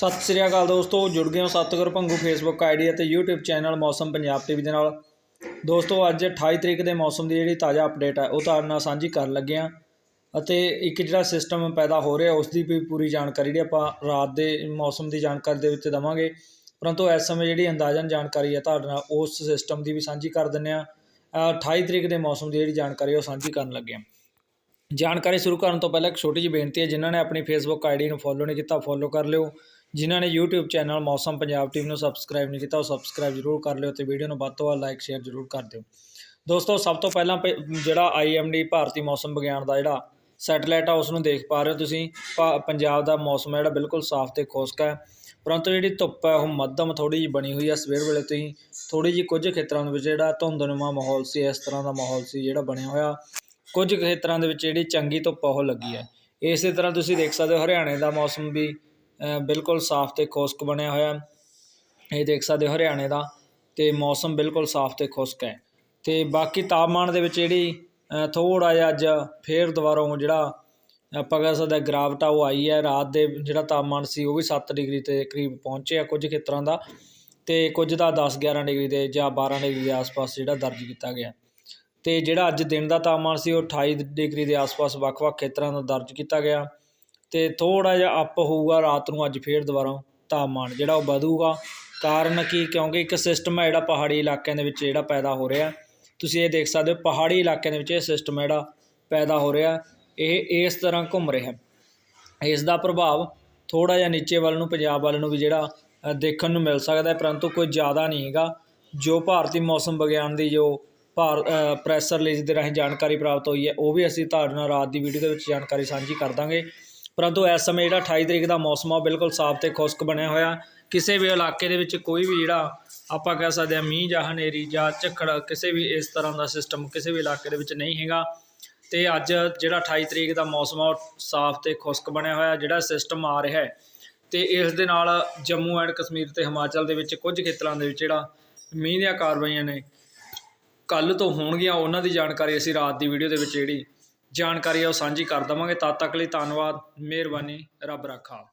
ਸਤਿ ਸ੍ਰੀ ਅਕਾਲ ਦੋਸਤੋ ਜੁੜ ਗਏ ਹੋ ਸਤਿਗੁਰ ਭੰਗੂ ਫੇਸਬੁੱਕ ਆਈਡੀ ਅਤੇ YouTube channel Mausam Punjab TV ਦੇ ਨਾਲ। ਦੋਸਤੋ ਅੱਜ 28 ਤਰੀਕ ਦੇ ਮੌਸਮ ਦੀ ਜਿਹੜੀ ਤਾਜ਼ਾ ਅਪਡੇਟ ਹੈ ਉਹ ਤੁਹਾਡੇ ਨਾਲ ਸਾਂਝੀ ਕਰਨ ਲੱਗੇ ਹਾਂ। ਅਤੇ ਇੱਕ ਜਿਹੜਾ ਸਿਸਟਮ ਪੈਦਾ ਹੋ ਰਿਹਾ ਉਸ ਦੀ ਵੀ ਪੂਰੀ ਜਾਣਕਾਰੀ ਜਿਹੜੀ ਆਪਾਂ ਰਾਤ ਦੇ ਮੌਸਮ ਦੀ ਜਾਣਕਾਰੀ ਦੇ ਵਿੱਚ ਦਵਾਂਗੇ। ਪਰੰਤੂ ਇਸ ਸਮੇਂ ਜਿਹੜੀ ਅੰਦਾਜ਼ਨ ਜਾਣਕਾਰੀ ਹੈ ਤੁਹਾਡੇ ਨਾਲ ਉਸ ਸਿਸਟਮ ਦੀ ਵੀ ਸਾਂਝੀ ਕਰ ਦਿੰਦੇ ਹਾਂ। ਅ, 28 ਤਰੀਕ ਦੇ ਮੌਸਮ ਦੀ ਜਿਹੜੀ ਜਾਣਕਾਰੀ ਉਹ ਸਾਂਝੀ ਕਰਨ ਲੱਗੇ ਹਾਂ। ਜਾਣਕਾਰੀ ਸ਼ੁਰੂ ਕਰਨ ਤੋਂ ਪਹਿਲਾਂ ਇੱਕ ਛੋਟੀ ਜਿਹੀ ਬੇਨਤੀ ਹੈ ਜਿਨ੍ਹਾਂ ਨੇ ਆਪਣੀ ਫੇਸਬੁੱਕ ਆਈਡੀ ਨੂੰ ਫੋਲੋ ਨਹੀਂ ਕੀਤਾ ਫੋਲੋ ਕਰ ਲਿਓ। ਜਿਨ੍ਹਾਂ ਨੇ YouTube channel Mausam Punjab TV ਨੂੰ ਸਬਸਕ੍ਰਾਈਬ ਨਹੀਂ ਕੀਤਾ, ਉਹ ਸਬਸਕ੍ਰਾਈਬ ਜ਼ਰੂਰ ਕਰ ਲਿਓ ਤੇ ਵੀਡੀਓ ਨੂੰ ਵੱਧ ਤੋਂ ਵੱਧ ਲਾਈਕ ਸ਼ੇਅਰ ਜ਼ਰੂਰ ਕਰ ਦਿਓ। ਦੋਸਤੋ, ਸਭ ਤੋਂ ਪਹਿਲਾਂ ਪ- ਜਿਹੜਾ IMD ਭਾਰਤੀ ਮੌਸਮ ਵਿਗਿਆਨ ਦਾ ਜਿਹੜਾ ਸੈਟਲਾਈਟ ਆ ਉਸ ਨੂੰ ਦੇਖ ਪਾ ਰਹੇ ਹੋ ਤੁਸੀਂ। ਭਾ- ਪੰਜਾਬ ਦਾ ਮੌਸਮ ਹੈ ਜਿਹੜਾ ਬਿਲਕੁਲ ਸਾਫ਼ ਤੇ ਖੁਸ਼ਕ ਹੈ ਪਰੰਤੂ ਜਿਹੜੀ ਧੁੱਪ ਹੈ ਉਹ ਮੱਧਮ ਥੋੜੀ ਜਿਹੀ ਬਣੀ ਹੋਈ ਹੈ ਸਵੇਰ ਵੇਲੇ ਤੁਸੀਂ ਹੀ ਥੋੜੀ ਜਿਹੀ ਕੁਝ ਖੇਤਰਾਂ ਦੇ ਵਿੱਚ ਜਿਹੜਾ ਧੁੰਦਨੁਮਾ ਮਾਹੌਲ ਸੀ, ਇਸ ਤਰ੍ਹਾਂ ਦਾ ਮਾਹੌਲ ਸੀ ਜਿਹੜਾ ਬਣਿਆ ਹੋਇਆ। ਕੁਝ ਖੇਤਰਾਂ ਦੇ ਵਿੱਚ ਜਿਹੜੀ ਚੰਗੀ ਧੁੱਪ ਉਹ ਲੱਗੀ ਹੈ ਇਸੇ ਤਰ੍ਹਾਂ ਤੁਸੀਂ ਦੇਖ ਸਕਦੇ ਹੋ, ਹਰਿਆਣੇ ਦਾ ਮੌਸਮ ਵੀ ਬਿਲਕੁਲ ਸਾਫ਼ ਤੇ ਖੁਸ਼ਕ ਬਣਿਆ ਹੋਇਆ ਇਹ ਦੇਖ ਸਕਦੇ ਹੋ ਹਰਿਆਣੇ ਦਾ ਤੇ ਮੌਸਮ ਬਿਲਕੁਲ ਸਾਫ਼ ਤੇ ਖੁਸ਼ਕ ਹੈ। ਤੇ ਬਾਕੀ ਤਾਪਮਾਨ ਦੇ ਵਿੱਚ ਜਿਹੜੀ ਥੋੜਾ ਜਿਹਾ ਅੱਜ ਫੇਰ ਦੁਬਾਰਾ ਜਿਹੜਾ ਆਪਾਂ ਕਹਿ ਸਕਦੇ ਹਾਂ ਗਿਰਾਵਟ ਆ, ਉਹ ਆਈ ਹੈ। ਰਾਤ ਦੇ ਜਿਹੜਾ ਤਾਪਮਾਨ ਸੀ ਉਹ ਵੀ 7 ਡਿਗਰੀ ਤੇ ਕਰੀਬ ਪਹੁੰਚਿਆ ਕੁਝ ਖੇਤਰਾਂ ਦਾ। ਤੇ ਕੁਝ ਦਾ 10 11 ਡਿਗਰੀ ਦੇ ਜਾਂ 12 ਡਿਗਰੀ ਦੇ ਆਸ-ਪਾਸ ਜਿਹੜਾ ਦਰਜ ਕੀਤਾ ਗਿਆ ਤੇ ਜਿਹੜਾ ਅੱਜ ਦਿਨ ਦਾ ਤਾਪਮਾਨ ਸੀ ਉਹ 28 ਡਿਗਰੀ ਦੇ ਆਸ-ਪਾਸ ਵੱਖ-ਵੱਖ ਖੇਤਰਾਂ ਦਾ ਦਰਜ ਕੀਤਾ ਗਿਆ। ਅਤੇ ਥੋੜ੍ਹਾ ਜਿਹਾ ਅੱਪ ਹੋਊਗਾ, ਰਾਤ ਨੂੰ ਅੱਜ ਫਿਰ ਦੁਬਾਰਾ ਤਾਪਮਾਨ ਜਿਹੜਾ ਉਹ ਵਧੂਗਾ। ਕਾਰਨ ਕੀ? ਕਿਉਂਕਿ ਇੱਕ ਸਿਸਟਮ ਹੈ ਜਿਹੜਾ ਪਹਾੜੀ ਇਲਾਕਿਆਂ ਦੇ ਵਿੱਚ ਜਿਹੜਾ ਪੈਦਾ ਹੋ ਰਿਹਾ। ਤੁਸੀਂ ਇਹ ਦੇਖ ਸਕਦੇ ਹੋ, ਪਹਾੜੀ ਇਲਾਕਿਆਂ ਦੇ ਵਿੱਚ ਇਹ ਸਿਸਟਮ ਜਿਹੜਾ ਪੈਦਾ ਹੋ ਰਿਹਾ। ਇਹ ਇਸ ਤਰ੍ਹਾਂ ਘੁੰਮ ਰਿਹਾ। ਇਸ ਦਾ ਪ੍ਰਭਾਵ ਥੋੜਾ ਜਿਹਾ ਨੀਚੇ ਵੱਲ ਨੂੰ, ਪੰਜਾਬ ਵੱਲ ਨੂੰ ਵੀ ਜਿਹੜਾ ਦੇਖਣ ਨੂੰ ਮਿਲ ਸਕਦਾ ਹੈ, ਪਰੰਤੂ ਕੋਈ ਜ਼ਿਆਦਾ ਨਹੀਂ ਹੈਗਾ। ਜੋ ਭਾਰਤੀ ਮੌਸਮ ਵਿਗਿਆਨ ਦੀ ਜੋ ਭਾਰ ਪ੍ਰੈਸ ਰਿਲੀਜ਼ ਦੇ ਰਾਹੀਂ ਜਾਣਕਾਰੀ ਪ੍ਰਾਪਤ ਹੋਈ ਹੈ, ਉਹ ਵੀ ਅਸੀਂ ਤੁਹਾਡੇ ਨਾਲ ਰਾਤ ਦੀ ਵੀਡੀਓ ਦੇ ਵਿੱਚ ਜਾਣਕਾਰੀ ਸਾਂਝੀ ਕਰ ਦਾਂਗੇ। ਪਰੰਤੂ ਇਸ ਸਮੇਂ ਜਿਹੜਾ 28 ਤਰੀਕ ਦਾ ਮੌਸਮ ਆ, ਉਹ ਬਿਲਕੁਲ ਸਾਫ਼ ਤੇ ਖੁਸ਼ਕ ਬਣਿਆ ਹੋਇਆ। ਕਿਸੇ ਵੀ ਇਲਾਕੇ ਦੇ ਵਿੱਚ ਕੋਈ ਵੀ ਜਿਹੜਾ ਆਪਾਂ ਕਹਿ ਸਕਦੇ ਹਾਂ ਮੀਂਹ ਜਾਂ ਹਨੇਰੀ ਜਾਂ ਝੱਖੜ, ਕਿਸੇ ਵੀ ਇਸ ਤਰ੍ਹਾਂ ਦਾ ਸਿਸਟਮ ਕਿਸੇ ਵੀ ਇਲਾਕੇ ਦੇ ਵਿੱਚ ਨਹੀਂ ਹੈਗਾ। ਤੇ ਅੱਜ ਜਿਹੜਾ 28 ਤਰੀਕ ਦਾ ਮੌਸਮ ਆ, ਉਹ ਸਾਫ਼ ਤੇ ਖੁਸ਼ਕ ਬਣਿਆ ਹੋਇਆ ਜਿਹੜਾ ਸਿਸਟਮ ਆ ਰਿਹਾ ਹੈ। ਤੇ ਇਸ ਦੇ ਨਾਲ ਜੰਮੂ ਐਂਡ ਕਸ਼ਮੀਰ ਤੇ ਹਿਮਾਚਲ ਦੇ ਵਿੱਚ ਕੁਝ ਖੇਤਰਾਂ ਦੇ ਵਿੱਚ ਜਿਹੜਾ ਮੀਂਹ ਦੀਆਂ ਕਾਰਵਾਈਆਂ ਨੇ ਕੱਲ ਤੋਂ ਹੋਣਗੀਆਂ, ਉਹਨਾਂ ਦੀ ਜਾਣਕਾਰੀ ਅਸੀਂ ਰਾਤ ਦੀ ਵੀਡੀਓ ਦੇ ਵਿੱਚ ਜਿਹੜੀ ਜਾਣਕਾਰੀ ਆ ਉਹ ਸਾਂਝੀ ਕਰ ਦੇਵਾਂਗੇ। ਤਦ ਤੱਕ ਲਈ ਧੰਨਵਾਦ ਮਿਹਰਬਾਨੀ ਰੱਬ ਰਾਖਾ।